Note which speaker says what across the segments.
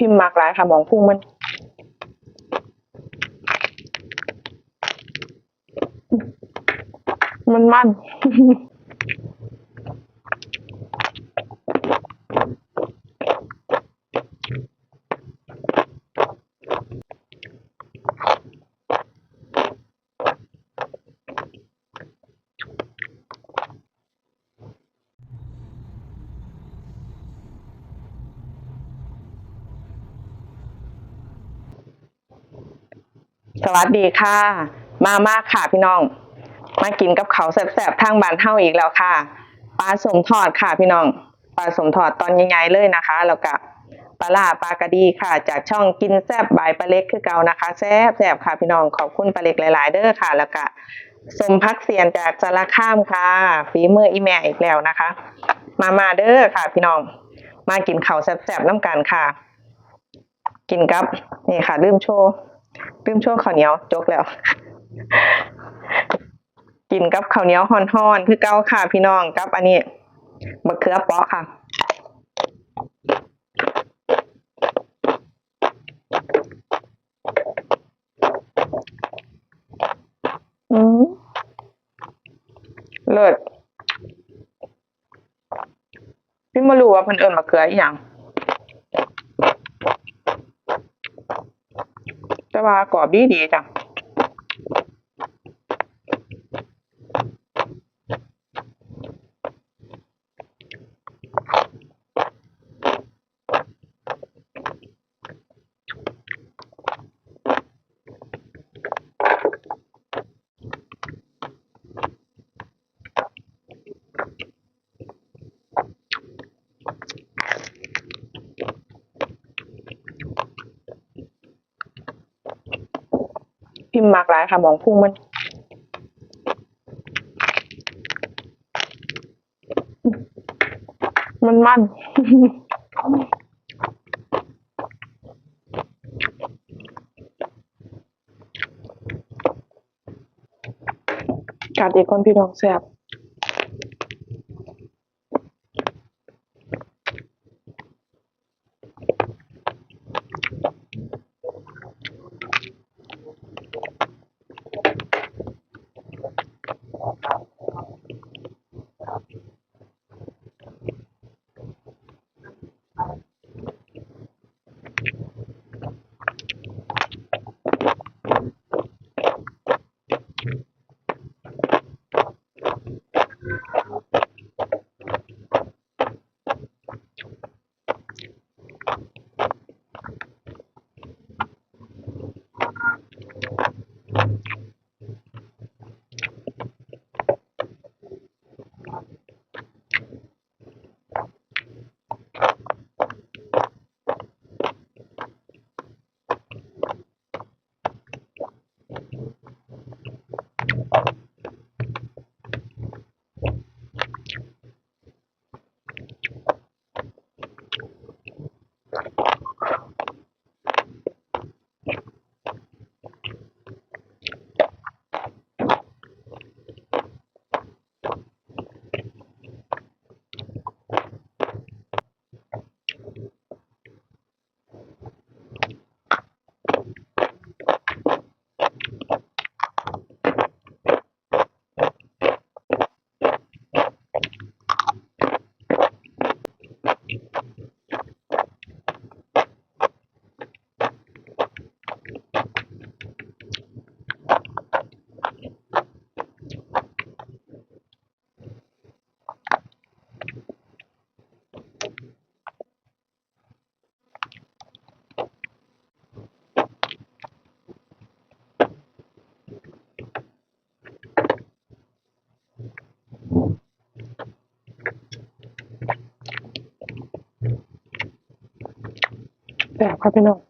Speaker 1: พิมพ์มากหลายค่ะหมองพุ่งมันมันมัน วัสดีค่ะ มามากค่ะพี่น้อง มากินกับเขาแซ่บๆทางบ้านเฮาอีกแล้วค่ะปลาสมทอดค่ะพี่น้องปลาสมทอดตอนใหญ่ๆเลยนะคะ แล้วก็ปลาล่าปลากระดีค่ะ จากช่องกินแซ่บบายปลาเล็กคือเก่านะคะแซ่บแซบค่ะพี่น้องขอบคุณปลาเล็กหลาย ๆ เด้อค่ะ แล้วก็สมพักเสียนจากสารคามค่ะฝีมืออีแม่อีกแล้วนะคะ มามาเด้อค่ะ พี่น้อง มากินเขาแซ่บๆน้ำกันค่ะ กินกับนี่ค่ะลืมโชว์ ลืมช่วงข้าวเหนียวจกแล้ว กินกับข้าวเหนียวห่อนๆคือเก้าค่ะพี่น้องกับ อันนี้มะเขือเปาะค่ะอืมเลิศพี่มารู้ว่าเพิ่นเอิ้นมะเขืออีหยังแต่ ว่า กรอบดีดีจ้ะ พิมพ์มากหลายค่ะมองพุ่งมันมันมันกัดอีกคนพี่น้องแซ่บ แซ่บค่ะ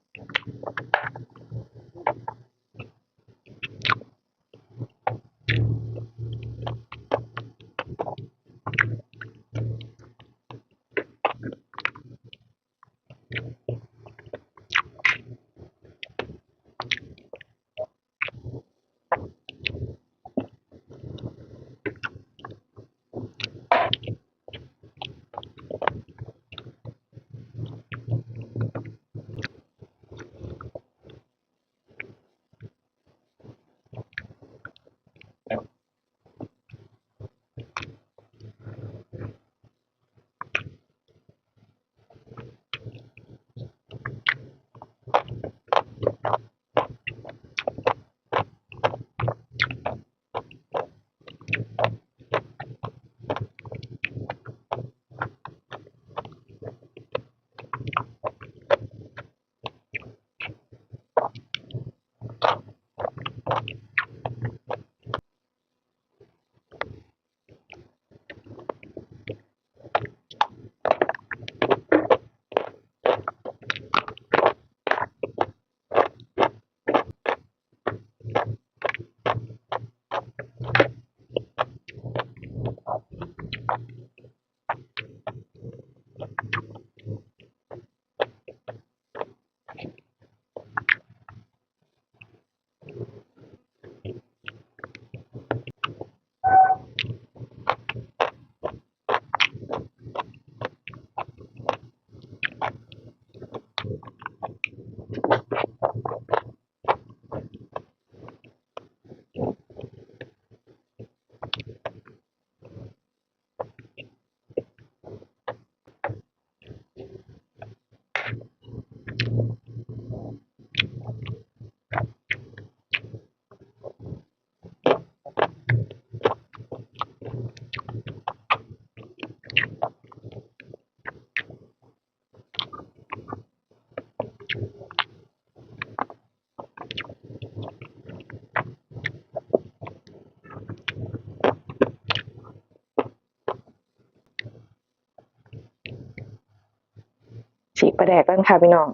Speaker 1: ประแดกกันค่ะพี่น้อง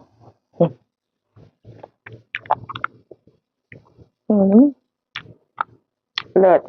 Speaker 1: อืมเลิศ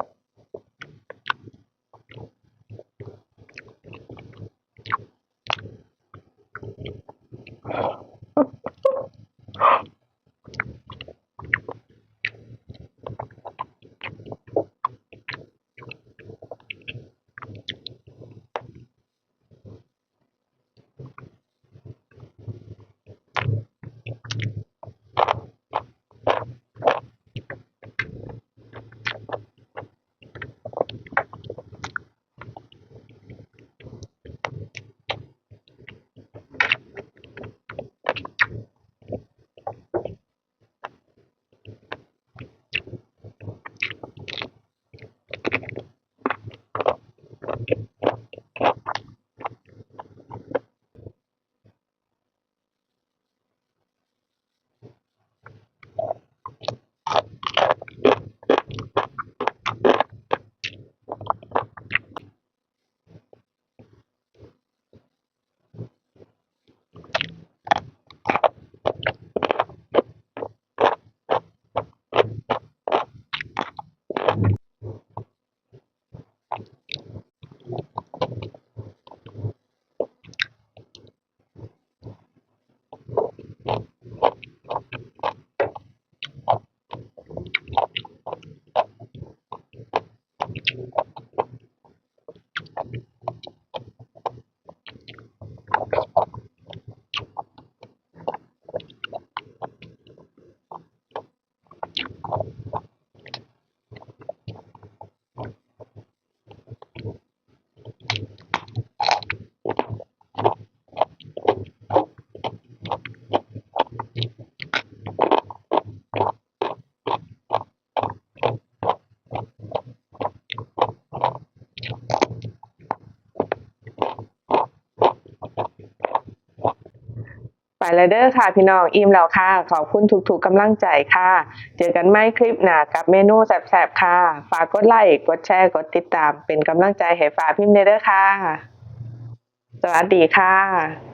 Speaker 1: ไปแล้วเด้อค่ะ พี่น้องอิ่มแล้วค่ะ ขอบคุณทุกๆกำลังใจค่ะ เจอกันไหม่คลิปหน้ากับเมนูแสบๆค่ะ ฝากกดไลค์กดแชร์กดติดตามเป็นกำลังใจให้ฝาพิมพ์เด้อค่ะ สวัสดีค่ะ